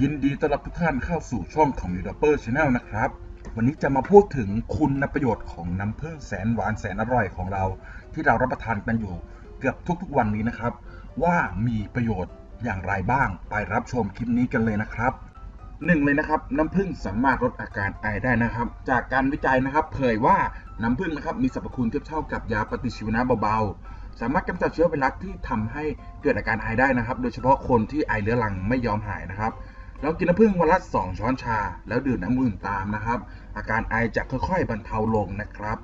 ยินดีต้อนรับทุกท่านเข้าสู่ช่องของ m u d a p p e r Channel นะครับ วันนี้จะมาพูดถึงคุณประโยชน์ของน้ำผึ้งแสนหวานแสนอร่อยของเรา ที่เรารับประทานกันอยู่เกือบทุกๆวันนี้นะครับ ว่ามีประโยชน์อย่างไรบ้าง ไปรับชมคลิปนี้กันเลยนะครับหนึ่งเลยนะครับน้ำผึ้งสามารถลดอาการไอได้นะครับ จากการวิจัยนะครับ เผยว่าน้ำผึ้งนะครับมีสรรพคุณเทียบเท่ากับยาปฏิชีวนะเบาๆ สามารถกำจัดเชื้อไวรัสที่ทำให้เกิดอาการไอได้นะครับ โดยเฉพาะคนที่ไอเรื้อรังไม่ยอมหายนะครับ แล้วกินน้ำผึ้งวันละ2ช้อนชา แล้วดื่มน้ำอื่นตามนะครับ อาการไอจะค่อยๆ บรรเทาลงนะครับ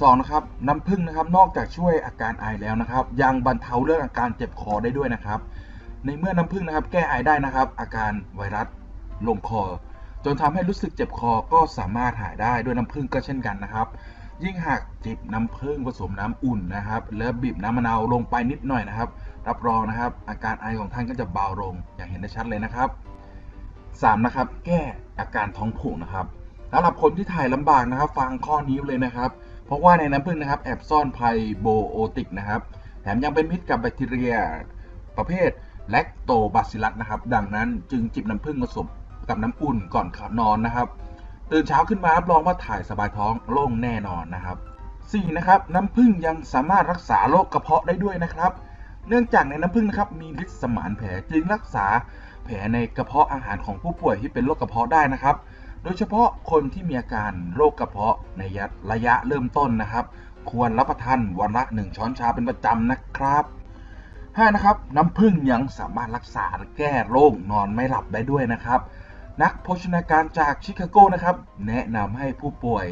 สองนะครับน้ำผึ้งนะครับนอกจากช่วยอาการไอแล้วนะครับ ยังบรรเทาเรื่องอาการเจ็บคอได้ด้วยนะครับ ในเมื่อน้ำผึ้งนะครับ แก้ไอได้นะครับ อาการไวรัสลงคอ จนทำให้รู้สึกเจ็บคอก็สามารถหายได้ด้วยน้ำผึ้งก็เช่นกันนะครับ ยิ่งหากจิบน้ำผึ้งผสมน้ำอุ่นนะครับ แล้วบีบน้ำมะนาวลงไปนิดหน่อยนะครับ รับรองนะครับ อาการไอของท่านก็จะเบาลงอย่างเห็นได้ชัดเลยนะครับ 3. นะครับ แก้อาการท้องผูกนะครับสำหรับคนที่ถ่ายลำบากนะครับ ฟังข้อนี้เลยนะครับ เพราะว่าในน้ำผึ้งนะครับ แอบซ่อนไพโบโอติกนะครับ แถมยังเป็นมิตรกับแบคทีเรียประเภทแลคโตบาซิลัสนะครับ ดังนั้นจึงจิบน้ำผึ้งผสมกับน้ำอุ่นก่อนขับนอนนะครับ ตื่นเช้าขึ้นมารับรองว่าถ่ายสบายท้องโล่งแน่นอนนะครับ 4. นะครับน้ำผึ้งยังสามารถรักษาโรคกระเพาะได้ด้วยนะครับ เนื่องจากในน้ำผึ้งนะครับมีฤทธิ์สมานแผลจึงรักษา แผลในกระเพาะอาหารของผู้ป่วยที่เป็นโรคกระเพาะได้นะครับ โดยเฉพาะคนที่มีอาการโรคกระเพาะในระยะเริ่มต้นนะครับ ควรรับประทานวันละ1ช้อนชาเป็นประจำนะครับ 5. นะครับน้ำผึ้งยังสามารถรักษาแก้โรคนอนไม่หลับได้ด้วยนะครับ นักโภชนาการจากชิคาโกนะครับ แนะนำให้ผู้ป่วย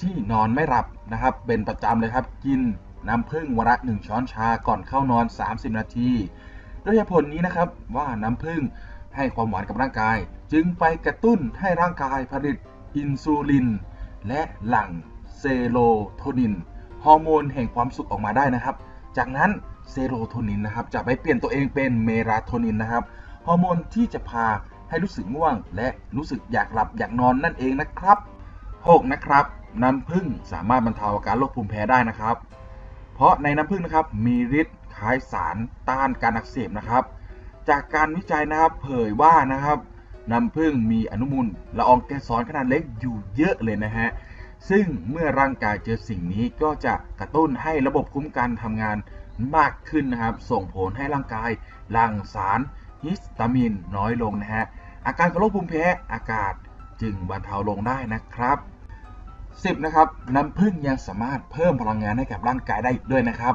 ที่นอนไม่หลับนะครับ เป็นประจำเลยครับกินน้ำผึ้งวันละ1ช้อนชาก่อนเข้านอน 30 นาที ด้วยเหตุผลนี้นะครับว่าน้ำผึ้งให้ความหวานกับร่างกาย จึงไปกระตุ้นให้ร่างกายผลิตอินซูลิน และหลั่งเซโรโทนิน ฮอร์โมนแห่งความสุขออกมาได้นะครับ จากนั้นเซโรโทนินนะครับจะไปเปลี่ยนตัวเองเป็นเมลาโทนินนะครับฮอร์โมนที่จะพาให้รู้สึกง่วง และรู้สึกอยากหลับอยากนอนนั่นเองนะครับ 6. นะครับน้ำผึ้งสามารถบรรเทาอาการโรคภูมิแพ้ได้นะครับ เพราะในน้ำผึ้งนะครับมีฤทธิ์คล้ายสารต้านการอักเสบนะครับ จากการวิจัยนะครับเผยว่านะครับน้ำผึ้งมีอนุมูลละอองแกสรขนาดเล็กอยู่เยอะเลยนะฮะซึ่งเมื่อร่างกายเจอสิ่งนี้ก็จะกระตุ้นให้ระบบคุ้มกันทำงานมากขึ้นนะครับ ส่งผลให้ร่างกายหลั่งสารฮิสตามินน้อยลงนะฮะอาการของโรคภูมิแพ้อากาศจึงบรรเทาลงได้นะครับ 10. นะครับน้ำผึ้งยังสามารถเพิ่มพลังงานให้กับร่างกายได้อีกด้วยนะครับ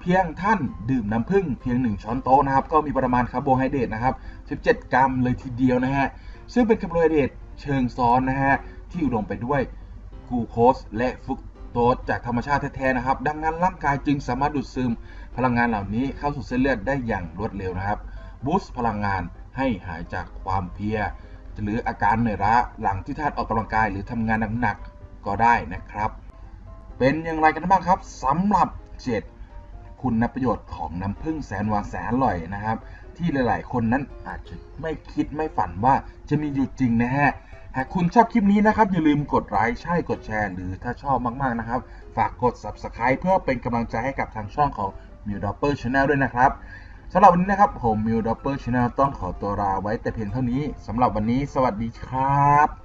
เพียงท่านดื่มน้ำผึ้งเพียง 1 ช้อนโต๊ะนะครับ ก็มีปริมาณคาร์โบไฮเดรตนะครับ17 กรัมเลยทีเดียวนะฮะซึ่งเป็นคาร์โบไฮเดรตเชิงซ้อนนะฮะที่อุดมไปด้วยกลูโคสและฟรุกโตสจากธรรมชาติแท้ๆนะครับ ดังนั้นร่างกายจึงสามารถดูดซึมพลังงานเหล่านี้เข้าสู่เส้นเลือดได้อย่างรวดเร็วนะครับบูสต์พลังงานให้หายจากความเพลีย หรืออาการเหนื่อยล้าหลังที่ท่านออกกำลังกายหรือทำงานหนักๆ ก็ได้นะครับ เป็นอย่างไรกันบ้างครับสำหรับ 7 คุณประโยชน์ของน้ำผึ้งแสนหวานแสนอร่อยนะครับ ที่หลาย ๆ คนนั้นอาจจะไม่คิดไม่ฝันว่าจะมีอยู่จริงนะฮะหากคุณชอบคลิปนี้นะครับ อย่าลืมกดไลค์ใช่กดแชร์ หรือถ้าชอบมาก ๆ นะครับ ฝากกด Subscribe เพื่อเป็นกำลังใจให้กับทางช่องของ m i l d o p p e r Channel ด้วยนะครับสำหรับวันนี้นะครับ ผม m i l d o p p e r Channel ต้องขอตัวลาไว้แต่เพียงเท่านี้สำหรับวันนี้สวัสดีครับ